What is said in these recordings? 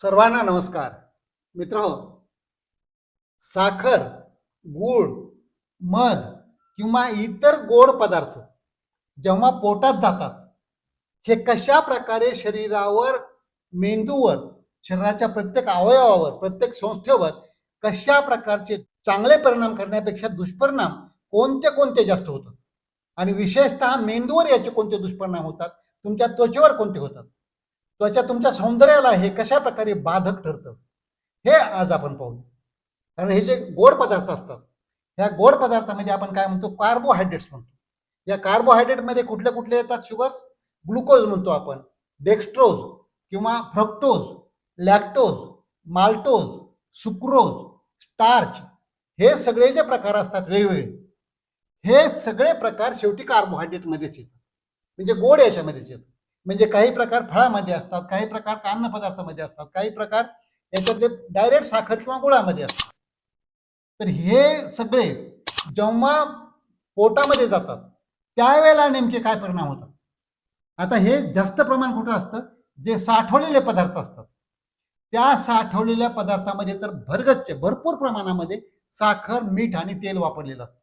सर्वांना नमस्कार. मित्र साखर गूळ मध किंवा इतर गोड पदार्थ जेव्हा पोटात जातात हे कशा प्रकारे शरीरावर मेंदूवर शरीराच्या प्रत्येक अवयवावर प्रत्येक संस्थेवर कशा प्रकारचे चांगले परिणाम करण्यापेक्षा दुष्परिणाम कोणते कोणते जास्त होतात? आणि विशेषतः मेंदूवर याचे कोणते दुष्परिणाम होतात? तुमच्या त्वचेवर कोणते होतात? त्वचा तुमच्या सौंदर्याला हे कशा प्रकारे बाधक ठरतं? हे आज आपण पाहू कारण हे जे गोड पदार्थ असतात ह्या गोड पदार्थामध्ये आपण काय म्हणतो? कार्बोहायड्रेट्स म्हणतो. या कार्बोहायड्रेटमध्ये कुठले कुठले येतात शुगर्स ग्लुकोज म्हणतो आपण. डेक्स्ट्रोज किंवा fructose lactose maltose sucrose starch हे सगळे जे प्रकार असतात वेगवेगळे हे सगळे प्रकार शेवटी कार्बोहायड्रेटमध्येच येतात. म्हणजे गोड याच्यामध्येच येतात. म्हणजे काही प्रकार फळामध्ये असतात काही प्रकार कान्न पदार्थामध्ये असतात काही प्रकार याच्यातले डायरेक्ट साखर किंवा गुळामध्ये असतात. तर हे सगळे जेव्हा पोटामध्ये जातात त्यावेळेला नेमके काय परिणाम होतात? आता हे जास्त प्रमाण कुठं असतं? जे साठवलेले पदार्थ असतात. त्या साठवलेल्या पदार्थामध्ये तर भरगच्च भरपूर प्रमाणामध्ये साखर मीठ आणि तेल वापरलेलं असतं.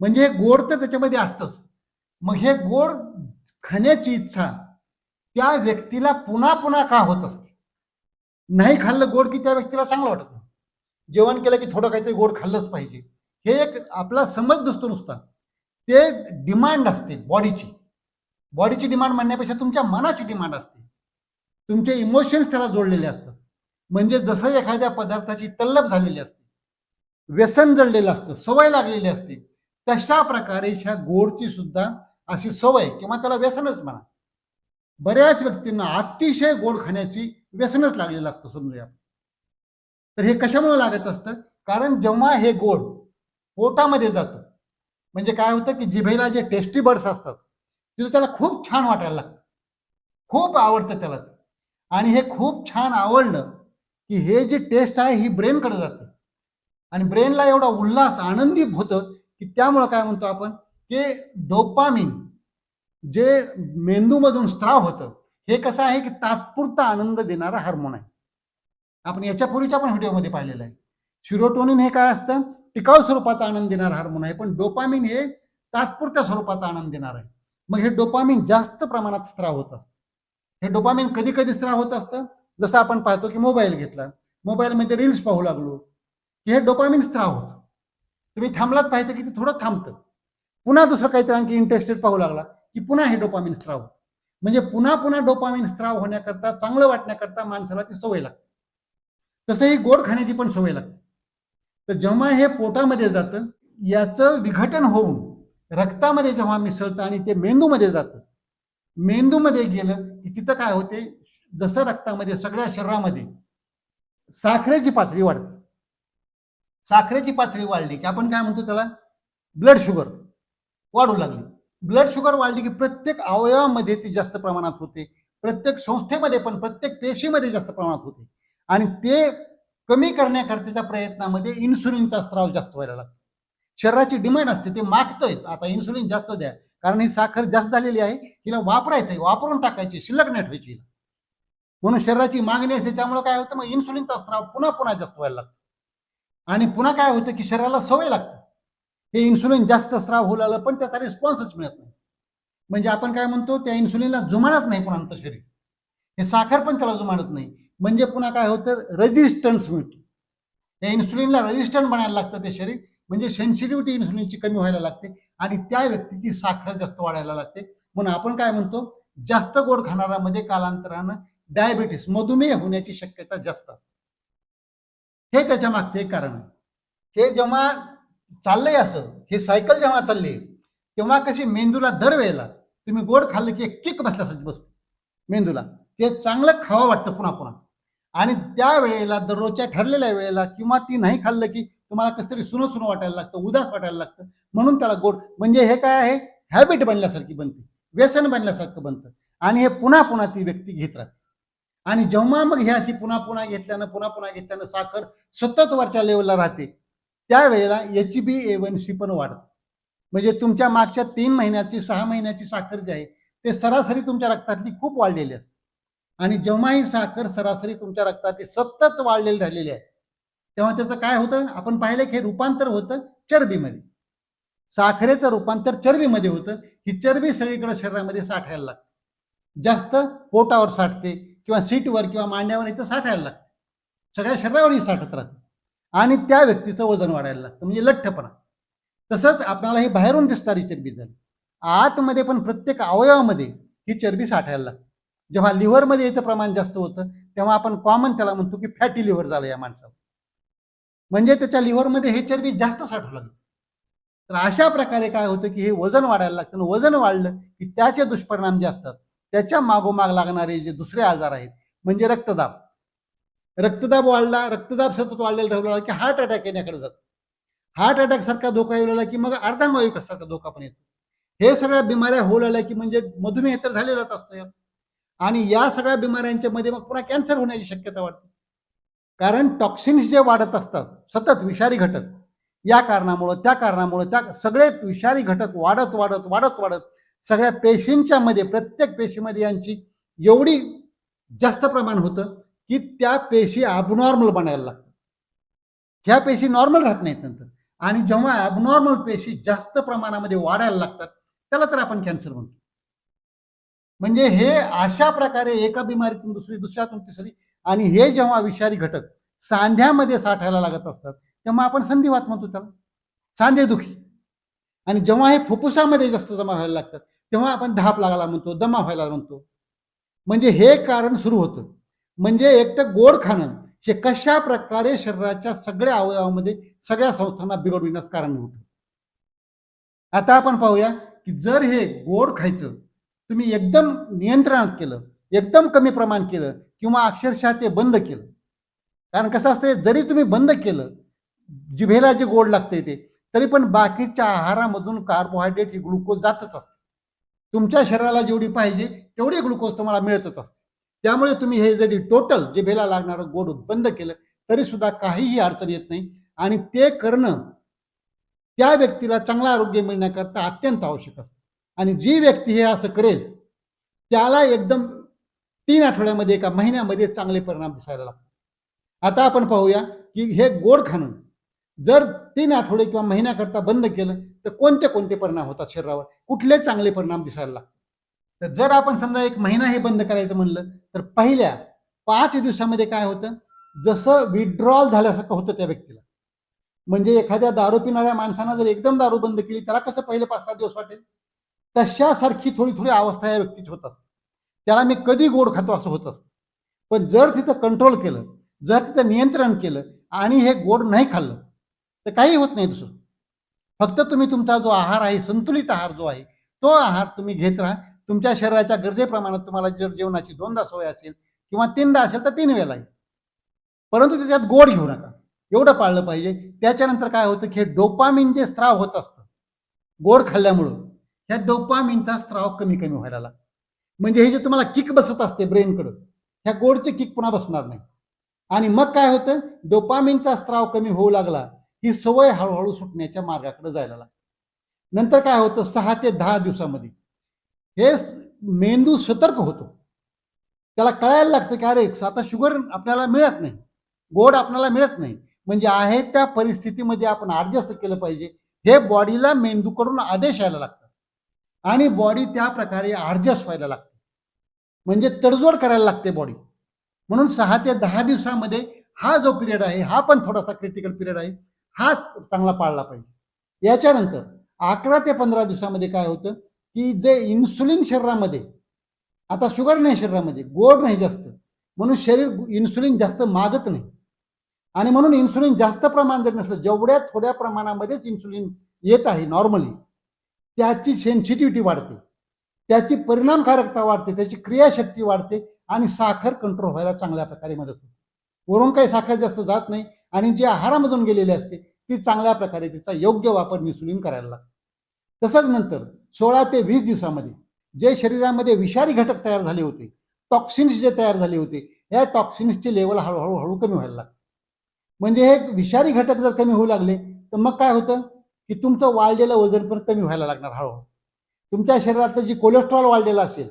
म्हणजे हे गोड तर त्याच्यामध्ये असतंच. मग हे गोड खाण्याची इच्छा त्या व्यक्तीला पुन्हा पुन्हा का होत असते? नाही खाल्लं गोड की त्या व्यक्तीला चांगलं वाटत नाही. जेवण केलं की थोडं काहीतरी गोड खाल्लंच पाहिजे. हे एक आपला समज नसतो नुसता. ते डिमांड असते बॉडीची. बॉडीची डिमांड म्हणण्यापेक्षा तुमच्या मनाची डिमांड असते. तुमचे इमोशन्स त्याला जोडलेले असतात. म्हणजे जसं एखाद्या पदार्थाची तल्लप झालेली असते. व्यसन जळलेलं असतं. सवय लागलेली असते. तशा प्रकारे ह्या गोडची सुद्धा अशी सवय किंवा त्याला व्यसनच म्हणा. बऱ्याच व्यक्तींना अतिशय गोड खाण्याची व्यसनच लागलेलं असतं समजूया तर हे कशामुळे लागत असतं? कारण जेव्हा हे गोड पोटामध्ये जातं म्हणजे काय होतं की जिभेला जे टेस्टी बर्ड्स असतात तिथं त्याला खूप छान वाटायला लागतं. खूप आवडतं त्याला. आणि हे खूप छान आवडलं की हे जी टेस्ट आहे ही ब्रेनकडे जाते. आणि ब्रेनला एवढा उल्हास आनंदी होतं की त्यामुळं काय म्हणतो आपण ते डोपामिन जे मेंदूमधून स्त्राव होतं हे कसं आहे की तात्पुरता आनंद देणारा हार्मोन आहे. आपण याच्यापूर्वीच्या पण व्हिडिओमध्ये पाहिलेलं आहे. शिरोटोनिन हे काय असतं? टिकाऊ स्वरूपाचा आनंद देणारा हार्मोन आहे पण डोपामिन हे तात्पुरत्या स्वरूपाचा आनंद देणार आहे. मग हे डोपामिन जास्त प्रमाणात स्त्राव होत असतं. हे डोपामिन कधी कधी स्त्राव होत असतं? जसं आपण पाहतो की मोबाईल घेतला. मोबाईलमध्ये रील्स पाहू लागलो की हे डोपामिन स्त्राव होतं. तुम्ही थांबलात पाहायचं की ते थोडं थांबतं. पुन्हा दुसरं काहीतरी आणखी इंटरेस्टेड पाहू लागला की पुन्हा हे डोपामिन स्त्राव म्हणजे पुन्हा पुन्हा डोपामिन स्त्राव होण्याकरता चांगलं वाटण्याकरता माणसाला ती सवय लागते. तसं ही गोड खाण्याची पण सवय लागते. तर जेव्हा हे पोटामध्ये जातं याचं विघटन होऊन रक्तामध्ये जेव्हा मिसळतं आणि ते मेंदूमध्ये जातं मेंदूमध्ये गेलं की तिथं काय होते? जसं रक्तामध्ये सगळ्या शरीरामध्ये साखरेची पातळी वाढते. साखरेची पातळी वाढली की आपण काय म्हणतो त्याला? ब्लड शुगर वाढू लागली. ब्लड शुगर वाढली की प्रत्येक अवयवामध्ये ती जास्त प्रमाणात होते. प्रत्येक संस्थेमध्ये पण प्रत्येक पेशीमध्ये जास्त प्रमाणात होते. आणि ते कमी करण्याकरताच्या प्रयत्नामध्ये इन्सुलिनचा स्त्राव जास्त व्हायला लागतो शरीराची डिमांड असते ते मागतंय. आता इन्सुलिन जास्त द्या. कारण ही साखर जास्त झालेली आहे. तिला वापरायचं आहे वापरून टाकायची. शिल्लक नाही ठेवायची हिला. म्हणून शरीराची मागणी असते त्यामुळे काय होतं? मग इन्सुलिनचा स्त्राव पुन्हा पुन्हा जास्त व्हायला लागतो. आणि पुन्हा काय होतं की शरीराला सवय लागते. हे इन्सुलिन जास्त स्त्राव होऊ लागलं पण त्याचा रिस्पॉन्सच मिळत नाही. म्हणजे आपण काय म्हणतो त्या इन्सुलिनला जुमानत नाही पुन्हा नंतर शरीर. हे साखर पण त्याला जुमानत नाही. म्हणजे पुन्हा काय होतं रेजिस्टन्स मिळतो. या इन्सुलिनला रेजिस्टंट बनायला लागतं ते शरीर. म्हणजे सेन्सिटिव्हिटी इन्सुलिनची कमी व्हायला लागते आणि त्या व्यक्तीची साखर जास्त वाढायला लागते. म्हणून आपण काय म्हणतो जास्त गोड खाणाऱ्यामध्ये कालांतरानं डायबिटीस मधुमेह होण्याची शक्यता जास्त असते. हे त्याच्या मागचे एक कारण आहे. हे जेव्हा चाललंय असं हे सायकल जेव्हा चालली तेव्हा कशी मेंदूला दरवेळेला तुम्ही गोड खाल्लं की एक किक बसल्यासारखी बसते मेंदूला. ते चांगलं खावं वाटतं पुन्हा पुन्हा. आणि त्या वेळेला दररोजच्या ठरलेल्या वेळेला किंवा ती नाही खाल्लं की तुम्हाला कसं तरी सुनं सुनं वाटायला लागतं उदास वाटायला लागतं. म्हणून त्याला गोड म्हणजे हे काय आहे? हॅबिट बनल्यासारखी बनते. व्यसन बनल्यासारखं बनतं. आणि हे पुन्हा पुन्हा ती व्यक्ती घेत राहते. आणि जेव्हा मग हे अशी पुन्हा पुन्हा घेतल्यानं पुन्हा पुन्हा घेतल्यानं साखर सतत वरच्या लेवलला राहते त्यावेळेला H B A one C पण वाढते. म्हणजे तुमच्या मागच्या तीन महिन्याची सहा महिन्याची साखर जी आहे ते सरासरी तुमच्या रक्तातली खूप वाढलेली असते. आणि जेव्हा ही साखर सरासरी तुमच्या रक्तातली सतत वाढलेली राहिलेली आहे तेव्हा त्याचं काय होतं? आपण पाहिलं की हे रूपांतर होतं चरबीमध्ये. साखरेचं रूपांतर चरबीमध्ये होतं ही चरबी सगळीकडे शरीरामध्ये साठायला लागते. जास्त पोटावर साठते किंवा सीटवर किंवा मांड्यावर इथं साठायला लागतं. सगळ्या शरीरावरही साठत राहते. आणि त्या व्यक्तीचं वजन वाढायला लागतं म्हणजे लठ्ठपणा. तसंच आपल्याला हे बाहेरून दिसणारी चरबी झाली. आतमध्ये पण प्रत्येक अवयवामध्ये ही चरबी साठायला लागते. जेव्हा लिव्हरमध्ये याचं प्रमाण जास्त होतं तेव्हा आपण कॉमन त्याला म्हणतो की फॅटी लिव्हर झालं या माणसाला म्हणजे त्याच्या लिव्हरमध्ये हे चरबी जास्त साठू लागली. तर अशा प्रकारे काय होतं की हे वजन वाढायला लागतं. आणि वजन वाढलं की त्याचे दुष्परिणाम जे असतात त्याच्या मागोमाग लागणारे जे दुसरे आजार आहेत म्हणजे रक्तदाब. रक्तदाब वाढला रक्तदाब सतत वाढलेला ठेवला की हार्ट अटॅक येण्याकडे जातो. हार्ट अटॅक सारखा धोका येऊ लागला की मग अर्धांगवायू सारखा धोका पण येतो. हे सगळ्या बिमाऱ्या होऊ लागल्या की म्हणजे मधुमेह तर झालेलाच असतो आणि या सगळ्या बिमाऱ्यांच्या मध्ये मग पुन्हा कॅन्सर होण्याची शक्यता वाढते. कारण टॉक्सिन्स जे वाढत असतात सतत विषारी घटक या कारणामुळं त्या कारणामुळं त्या सगळे विषारी घटक वाढत वाढत वाढत वाढत सगळ्या पेशींच्या मध्ये प्रत्येक पेशीमध्ये यांची एवढी जास्त प्रमाण होतं की त्या पेशी अबनॉर्मल बनायला लागतात. ह्या पेशी नॉर्मल राहत नाहीत नंतर. आणि जेव्हा अबनॉर्मल पेशी जास्त प्रमाणामध्ये वाढायला लागतात त्याला तर आपण कॅन्सर म्हणतो. म्हणजे हे अशा प्रकारे एका बिमारीतून दुसरी दुसऱ्यातून तिसरी आणि हे जेव्हा विषारी घटक सांध्यामध्ये साठायला लागत असतात तेव्हा आपण संधिवात म्हणतो त्याला. सांधेदुखी. आणि जेव्हा हे फुफ्फुसामध्ये जास्त जमा व्हायला लागतात तेव्हा आपण धाप लागायला म्हणतो दमा व्हायला म्हणतो. म्हणजे हे कारण सुरू होतं. म्हणजे एकटं गोड खाणं हे कशा प्रकारे शरीराच्या सगळ्या अवयवामध्ये सगळ्या संस्थांना बिघडविण्यास कारण होतं. आता आपण पाहूया की जर हे गोड खायचं तुम्ही एकदम नियंत्रणात केलं एकदम कमी प्रमाण केलं किंवा अक्षरशः ते बंद केलं. कारण कसं असतं जरी तुम्ही बंद केलं जिभेला जे गोड लागते ते तरी पण बाकीच्या आहारामधून कार्बोहायड्रेट ही ग्लुकोज जातच असते. तुमच्या शरीराला जेवढी पाहिजे तेवढी ग्लुकोज तुम्हाला मिळतच असते. त्यामुळे तुम्ही हे जरी टोटल जिभेला लागणारं गोड बंद केलं तरी सुद्धा काहीही अडचण येत नाही. आणि ते करणं त्या व्यक्तीला चांगलं आरोग्य मिळण्याकरता अत्यंत आवश्यक असतं. आणि जी व्यक्ती हे असं करेल त्याला एकदम तीन आठवड्यामध्ये एका महिन्यामध्ये चांगले परिणाम दिसायला लागतात. आता आपण पाहूया की हे गोड खाणं जर तीन आठवडे किंवा महिन्याकरता बंद केलं तर कोणते कोणते परिणाम होतात शरीरावर? कुठले चांगले परिणाम दिसायला लागतात. तर जर आपण समजा एक महिना हे बंद करायचं म्हणलं तर पहिल्या पाच दिवसामध्ये काय होतं? जसं विड्रॉल झाल्यासारखं होतं त्या व्यक्तीला. म्हणजे एखाद्या दारू पिणाऱ्या माणसानं जर एकदम दारू बंद केली त्याला कसं पहिले पाच सात दिवस वाटेल? तशासारखी थोडी थोडी अवस्था या व्यक्तीची होत असते. त्याला मी कधी गोड खातो असं होत असतं. पण जर तिथं कंट्रोल केलं जर तिथं नियंत्रण केलं आणि हे गोड नाही खाल्लं तर काही होत नाही दुसरं. फक्त तुम्ही तुमचा जो आहार आहे संतुलित आहार जो आहे तो आहार तुम्ही घेत राहा. तुमच्या शरीराच्या गरजेप्रमाणे तुम्हाला जर जेवणाची दोनदा सवय असेल किंवा तीनदा असेल तर तीन वेळेला परंतु त्याच्यात गोड घेऊ नका. एवढं पाळलं पाहिजे. त्याच्यानंतर काय होतं की हे डोपामिन जे स्त्राव होत असतं गोड खाल्ल्यामुळं ह्या डोपामिनचा स्त्राव कमी कमी व्हायला लागतो म्हणजे हे जे तुम्हाला किक बसत असते ब्रेनकडं ह्या गोडचे किक पुन्हा बसणार नाही. आणि मग काय होतं? डोपामिनचा स्त्राव कमी होऊ लागला. ही सवय हळूहळू सुटण्याच्या मार्गाकडे जायला लागते नंतर काय होतं? सहा ते दहा दिवसामध्ये हे मेंदू सतर्क होतो. त्याला कळायला लागतं की अरे आता शुगर आपल्याला मिळत नाही. गोड आपल्याला मिळत नाही. म्हणजे आहे त्या परिस्थितीमध्ये आपण ॲडजस्ट केलं पाहिजे. हे बॉडीला मेंदूकडून आदेश यायला लागतात. आणि बॉडी त्या प्रकारे ॲडजस्ट व्हायला लागते. म्हणजे तडजोड करायला लागते बॉडी. म्हणून सहा ते दहा दिवसामध्ये हा जो पिरियड आहे हा पण थोडासा क्रिटिकल पिरियड आहे. हा चांगला पाळला पाहिजे. याच्यानंतर अकरा ते पंधरा दिवसामध्ये काय होतं की जे इन्सुलिन शरीरामध्ये आता शुगर नाही शरीरामध्ये गोड नाही जास्त. म्हणून शरीर इन्सुलिन जास्त मागत नाही. आणि म्हणून इन्सुलिन जास्त प्रमाण जर नसलं जेवढ्या थोड्या प्रमाणामध्येच इन्सुलिन येत आहे नॉर्मली त्याची सेन्सिटिव्हिटी वाढते. त्याची परिणामकारकता वाढते त्याची क्रियाशक्ती वाढते आणि साखर कंट्रोल व्हायला चांगल्या प्रकारे मदत होते. वरून काही साखर जास्त जात नाही आणि जी आहारामधून गेलेली असते ती चांगल्या प्रकारे तिचा योग्य वापर इन्सुलिन करायला लागतो. तसंच नंतर सोळा ते वीस दिवसामध्ये जे शरीरामध्ये विषारी घटक तयार झाले होते टॉक्सिन्स जे तयार झाले होते या टॉक्सिन्सचे लेवल हळूहळू हळू कमी व्हायला लागते म्हणजे हे विषारी घटक जर कमी होऊ लागले तर मग काय होतं? की तुमचं वाढलेलं वजन पण कमी व्हायला लागणार हळूहळू. तुमच्या शरीरातलं जी कोलेस्ट्रॉल वाढलेलं असेल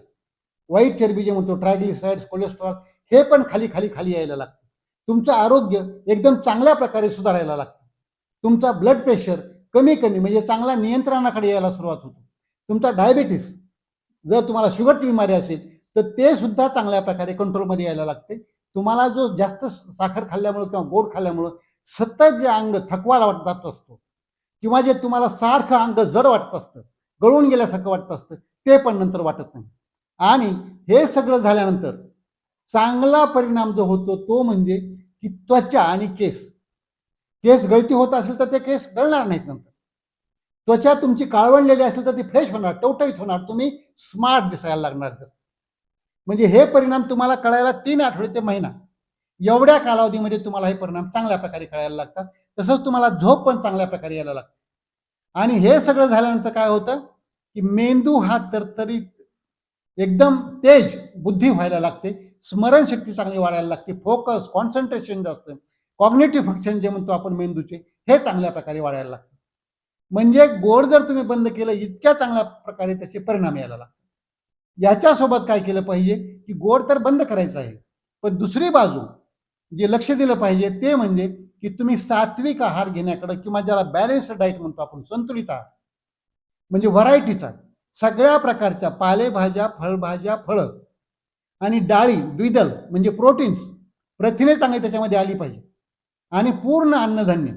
वाईट चरबी जे म्हणतो ट्रायग्लिसराईड्स कोलेस्ट्रॉल हे पण खाली खाली खाली यायला लागतं. तुमचं आरोग्य एकदम चांगल्या प्रकारे सुधारायला लागतं. तुमचा ब्लड प्रेशर कमी कमी म्हणजे चांगला नियंत्रणाकडे यायला सुरुवात होतो. तुमचा डायबिटीस जर तुम्हाला शुगरची बिमारी असेल तर ते सुद्धा चांगल्या प्रकारे कंट्रोलमध्ये यायला लागते. तुम्हाला जो जास्त साखर खाल्ल्यामुळं किंवा गोड खाल्ल्यामुळं सतत जे अंग थकवा वाटत असतो किंवा जे तुम्हाला सारखं अंग जड वाटत असतं गळून गेल्यासारखं वाटत असतं ते पण नंतर वाटत नाही. आणि हे सगळं झाल्यानंतर चांगला परिणाम जो होतो तो म्हणजे की त्वचा आणि केस. केस गळती होत असेल तर ते केस गळणार नाहीत नंतर. त्वचा तुमची काळवणलेली असेल तर ती फ्रेश होणार टवटवीत होणार तुम्ही स्मार्ट दिसायला लागणार म्हणजे हे परिणाम तुम्हाला कळायला तीन आठवडे ते महिना. एवढ्या कालावधीमध्ये तुम्हाला हे परिणाम चांगल्या प्रकारे कळायला लागतात. तसंच तुम्हाला झोप पण चांगल्या प्रकारे यायला लागते. आणि हे सगळं झाल्यानंतर काय होतं? की मेंदू हा तरतरीत एकदम तेज बुद्धी व्हायला लागते. स्मरणशक्ती चांगली वाढायला लागते. फोकस कॉन्सन्ट्रेशन जास्त. कॉग्नेटिव्ह फंक्शन जे म्हणतो आपण मेंदूचे हे चांगल्या प्रकारे वाढायला लागते. म्हणजे गोड जर तुम्ही बंद केलं इतक्या चांगल्या प्रकारे त्याचे परिणाम यायला लागतात. याच्यासोबत काय केलं पाहिजे की गोड तर बंद करायचं आहे पण दुसरी बाजू जे लक्ष दिलं पाहिजे ते म्हणजे की तुम्ही सात्विक आहार घेण्याकडे किंवा ज्याला बॅलन्स्ड डाईट म्हणतो आपण संतुलित आहार. म्हणजे व्हरायटीचा सगळ्या प्रकारच्या पालेभाज्या फळभाज्या फळं. आणि डाळी द्विदल म्हणजे प्रोटीन्स प्रथिने चांगली त्याच्यामध्ये आली पाहिजे. आणि पूर्ण अन्नधान्य.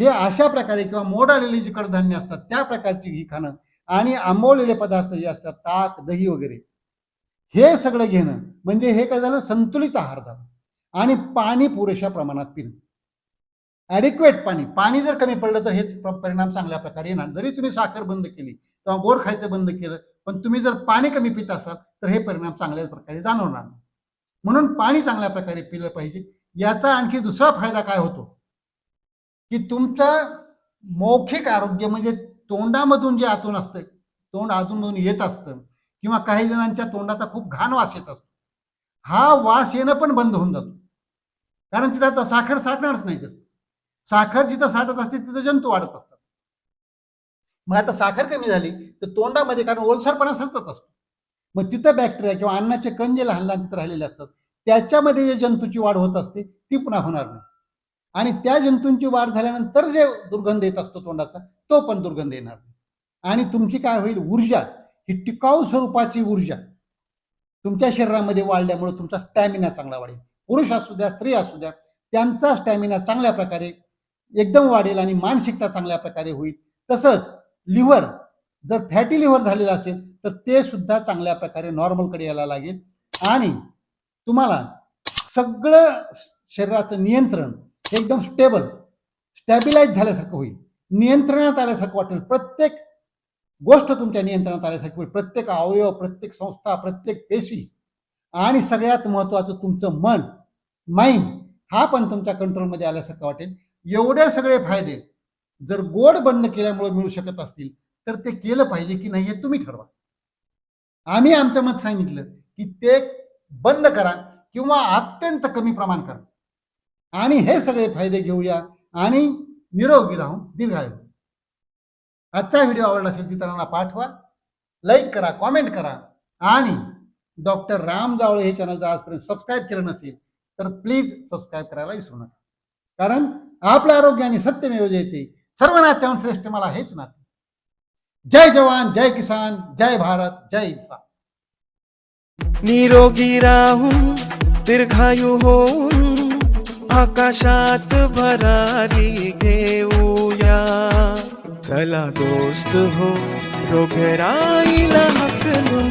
हे अशा प्रकारे किंवा मोड आलेली जी कडधान्य असतात त्या प्रकारची ही खाणं आणि आंबवलेले पदार्थ जे असतात ताक दही वगैरे हे सगळं घेणं म्हणजे हे काय झालं? संतुलित आहार झाला. आणि पाणी पुरेशा प्रमाणात पिणं. ॲडिक्वेट पाणी. पाणी जर कमी पडलं तर हेच परिणाम चांगल्या प्रकारे येणार. जरी तुम्ही साखर बंद केली किंवा गोड खायचं बंद केलं पण तुम्ही जर पाणी कमी पित असाल तर हे परिणाम चांगल्या प्रकारे जाणवणार नाही. म्हणून पाणी चांगल्या प्रकारे पिलं पाहिजे. याचा आणखी दुसरा फायदा काय होतो? की तुमचं मौखिक आरोग्य म्हणजे तोंडामधून जे आतून असतं तोंड आतूनमधून येत असतं किंवा काही जणांच्या तोंडाचा खूप घाण वास येत असतो. हा वास येणं पण बंद होऊन जातो. कारण तिथे आता साखर साठणारच नाही जास्त. साखर जिथं साठत असते तिथं जंतू वाढत असतात. मग आता साखर कमी झाली तर तोंडामध्ये कारण ओलसरपणा सतत असतो. मग तिथं बॅक्टेरिया किंवा अन्नाचे कण जे लहान लहान तिथं राहिलेले असतात. त्याच्यामध्ये जे जंतूची वाढ होत असते ती पुन्हा होणार नाही. आणि त्या जंतूंची वाढ झाल्यानंतर जे दुर्गंध येत असतो तोंडाचा तो पण दुर्गंध येणार नाही. आणि तुमची काय होईल? ऊर्जा ही टिकाऊ स्वरूपाची ऊर्जा तुमच्या शरीरामध्ये वाढल्यामुळे तुमचा स्टॅमिना चांगला वाढेल. पुरुष असू द्या स्त्री असू द्या त्यांचा स्टॅमिना चांगल्या प्रकारे एकदम वाढेल आणि मानसिकता चांगल्या प्रकारे होईल. तसंच लिव्हर जर फॅटी लिव्हर झालेलं असेल तर ते सुद्धा चांगल्या प्रकारे नॉर्मलकडे यायला लागेल. आणि तुम्हाला सगळं शरीराचं नियंत्रण एकदम स्टेबल स्टॅबिलाइज झाल्यासारखं होईल. नियंत्रणात आल्यासारखं वाटेल. प्रत्येक गोष्ट तुमच्या नियंत्रणात आल्यासारखी होईल. प्रत्येक अवयव प्रत्येक संस्था प्रत्येक पेशी आणि सगळ्यात महत्त्वाचं तुमचं मन माइंड हा पण तुमच्या कंट्रोलमध्ये आल्यासारखं वाटेल. एवढे सगळे फायदे जर गोड बंद केल्यामुळे मिळू शकत असतील तर ते केलं पाहिजे की नाही हे तुम्ही ठरवा. आम्ही आमचं मत सांगितलं की ते बंद करा किंवा अत्यंत कमी प्रमाण करा. आणि हे सगळे फायदे घेऊया आणि निरोगी राहून दीर्घायू. आजचा व्हिडिओ आवडला असेल इतरांना पाठवा लाईक करा कॉमेंट करा. आणि डॉक्टर राम जावळे हे चॅनल जर आजपर्यंत सबस्क्राईब केलं नसेल तर प्लीज सबस्क्राईब करायला विसरू नका. कारण आपलं आरोग्य आणि सत्यमेव जयते. सर्व नात्याहून श्रेष्ठ मला हेच नाते. जय जवान जय किसान जय भारत जय इन्सान. निरोगी राहून दीर्घायू होऊन आकाशात भरारी घेऊया. चला दोस्त हो रोगराईला हकलून